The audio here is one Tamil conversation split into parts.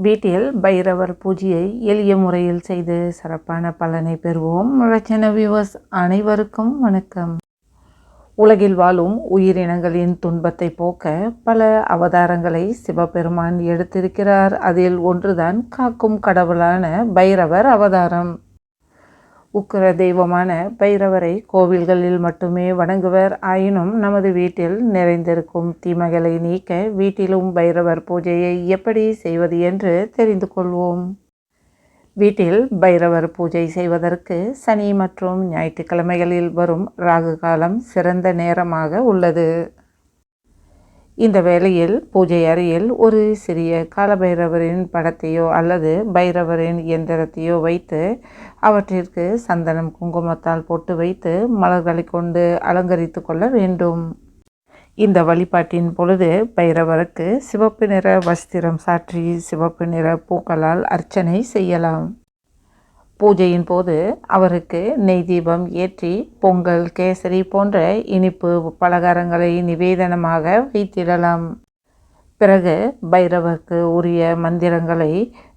வீட்டில் பைரவர் பூஜையை எளிய முறையில் செய்து சிறப்பான பலனை பெறுவோம். ரச்சன வியூவர்ஸ் அனைவருக்கும் வணக்கம். உலகில் வாழும் உயிரினங்களின் துன்பத்தை போக்க பல அவதாரங்களை சிவபெருமான் எடுத்திருக்கிறார். அதில் ஒன்றுதான் காக்கும் கடவுளான பைரவர் அவதாரம். உக்கிர தெய்வமான பைரவரை கோவில்களில் மட்டுமே வணங்குவர். ஆயினும் நமது வீட்டில் நிறைந்திருக்கும் தீமைகளை நீக்க வீட்டிலும் பைரவர் பூஜையை எப்படி செய்வது என்று தெரிந்து கொள்வோம். வீட்டில் பைரவர் பூஜை செய்வதற்கு சனி மற்றும் ஞாயிற்றுக்கிழமைகளில் வரும் ராகு காலம் சிறந்த நேரமாக உள்ளது. இந்த வேளையில் பூஜை அறையில் ஒரு சிறிய காலபைரவரின் படத்தையோ அல்லது பைரவரின் இயந்திரத்தையோ வைத்து அவற்றிற்கு சந்தனம் குங்குமத்தால் போட்டு வைத்து மலர்களை கொண்டு அலங்கரித்து கொள்ள வேண்டும். இந்த வழிபாட்டின் பொழுது பைரவருக்கு சிவப்பு நிற வஸ்திரம் சாற்றி சிவப்பு நிற பூக்களால் அர்ச்சனை செய்யலாம். பூஜையின் போது அவருக்கு நெய் தீபம் ஏற்றி பொங்கல் கேசரி போன்ற இனிப்பு பலகாரங்களை நிவேதனமாக வைத்திடலாம். பிறகு பைரவருக்கு உரிய மந்திரங்களை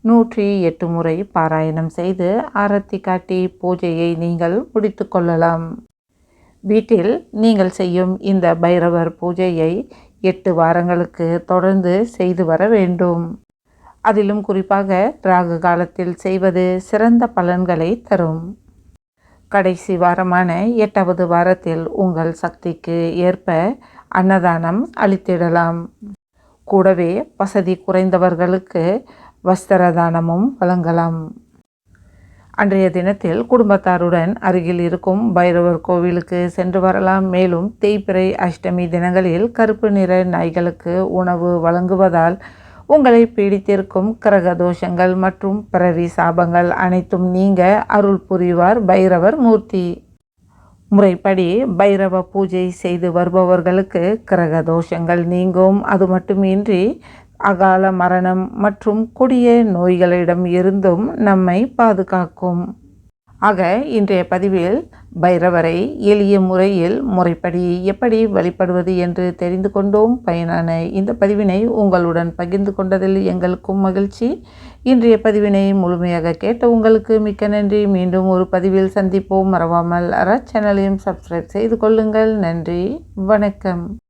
நூற்றி எட்டு முறை பாராயணம் செய்து ஆரத்தி காட்டி பூஜையை நீங்கள் முடித்து கொள்ளலாம். வீட்டில் நீங்கள் செய்யும் இந்த பைரவர் பூஜையை எட்டு வாரங்களுக்கு தொடர்ந்து செய்து வர வேண்டும். அதிலும் குறிப்பாக ராகு காலத்தில் செய்வது சிறந்த பலன்களை தரும். கடைசி வாரமான எட்டாவது வாரத்தில் உங்கள் சக்திக்கு ஏற்ப அன்னதானம் அளித்திடலாம். கூடவே வசதி குறைந்தவர்களுக்கு வஸ்திரதானமும் வழங்கலாம். அன்றைய தினத்தில் குடும்பத்தாருடன் அருகில் இருக்கும் பைரவர் கோவிலுக்கு சென்று வரலாம். மேலும் தேய்பிறை அஷ்டமி தினங்களில் கருப்பு நிற நாய்களுக்கு உணவு வழங்குவதால் உங்களை பீடித்திருக்கும் கிரக தோஷங்கள் மற்றும் பிறவி சாபங்கள் அனைத்தும் நீங்க அருள் புரிவார் பைரவர் மூர்த்தி. முறைப்படி பைரவ பூஜை செய்து வருபவர்களுக்கு கிரக தோஷங்கள் நீங்கும். அது மட்டுமின்றி அகால மரணம் மற்றும் கொடிய நோய்களிடம் இருந்தும் நம்மை பாதுகாக்கும். ஆக இன்றைய பதிவில் பைரவரை எளிய முறையில் முறைப்படி எப்படி வழிபடுவது என்று தெரிந்து கொண்டோம். பயனான இந்த பதிவினை உங்களுடன் பகிர்ந்து கொண்டதில் எங்களுக்கும் மகிழ்ச்சி. இன்றைய பதிவினை முழுமையாக கேட்ட உங்களுக்கு மிக்க நன்றி. மீண்டும் ஒரு பதிவில் சந்திப்போம். மறவாமல் அற சேனலையும் சப்ஸ்கிரைப் செய்து கொள்ளுங்கள். நன்றி. வணக்கம்.